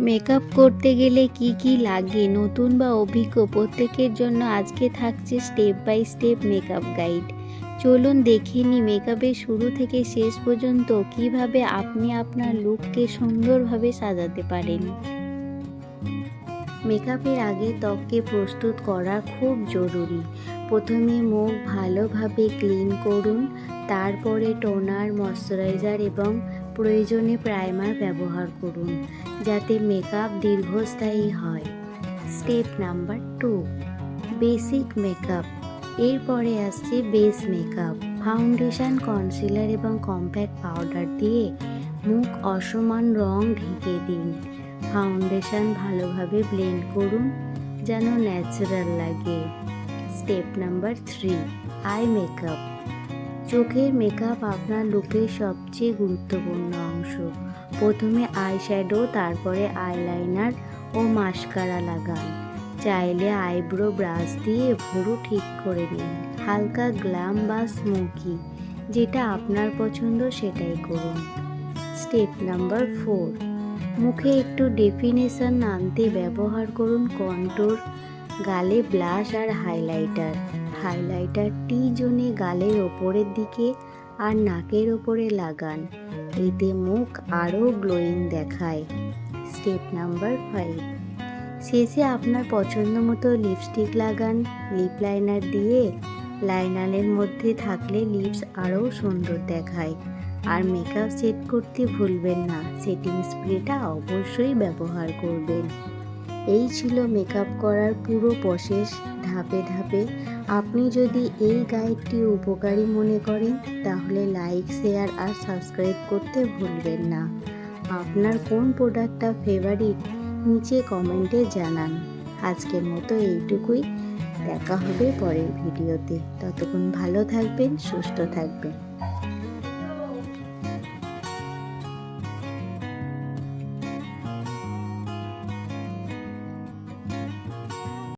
Makeup করতে গেলে কি কি লাগে? নতুন বা অভিজ্ঞ? প্রত্যেকের জন্য আজকে থাকছে step by step makeup guide. চলুন দেখে নি মেকআপের শুরু থেকে শেষ পর্যন্ত কীভাবে আপনি আপনার লুককে সুন্দরভাবে সাজাতে পারেন। মেকআপের আগে ত্বককে প্রস্তুত করা খুব জরুরি। প্রথমে মুখ ভালোভাবে ক্লিন করুন, তারপরে টোনার, ময়শ্চারাইজার এবং প্রয়োজনে প্রাইমার ব্যবহার করুন, যাতে মেকআপ দীর্ঘস্থায়ী হয়। Step number two, basic makeup. এরপরে আসছে বেস মেকআপ। ফাউন্ডেশন, কনসিলার এবং কম্প্যাক্ট পাউডার দিয়ে মুখ অসমান রং ঢেকে দিন। ফাউন্ডেশন ভালোভাবে ব্লেন্ড করুন, যেন ন্যাচারাল লাগে। Step number three eye makeup চোখের মেকআপ আপনার লুকের সবচেয়ে গুরুত্বপূর্ণ অংশ। প্রথমে আই শ্যাডো তারপরে আইলাইনার ও মাস্কারা লাগান। চাইলে আইব্রো ব্রাশ দিয়ে ভুরু ঠিক করে নিন। হালকা গ্লাম বা স্মোকি যেটা আপনার পছন্দ সেটাই করুন। স্টেপ নাম্বার ফোর মুখে একটু ডেফিনেশন আনতে ব্যবহার করুন কন্ট্রোর গালে ব্লাশ আর হাইলাইটার। হাইলাইটার টি জোনে গালের ওপরের দিকে আর নাকের ওপরে লাগান। এতে মুখ আরও গ্লোয়িং দেখায়। Step number five. শেষে আপনার পছন্দ মতো লিপস্টিক লাগান। লিপ লাইনার দিয়ে লাইনারের মধ্যে থাকলে লিপস আরও সুন্দর দেখায়। আর মেকআপ সেট করতে ভুলবেন না। সেটিং স্প্রেটা অবশ্যই ব্যবহার করবেন। এই ছিল মেকআপ করার পুরো প্রসেস ধাপে ধাপে। আপনি যদি এই গাইডটি উপকারী মনে করেন, তাহলে লাইক শেয়ার আর সাবস্ক্রাইব করতে ভুলবেন না। আপনার কোন প্রোডাক্টটা ফেভারিট নিচে কমেন্টে জানান। আজকের মতো এইটুকুই। দেখা হবে পরের ভিডিওতে ততক্ষণ ভালো থাকবেন, সুস্থ থাকবেন।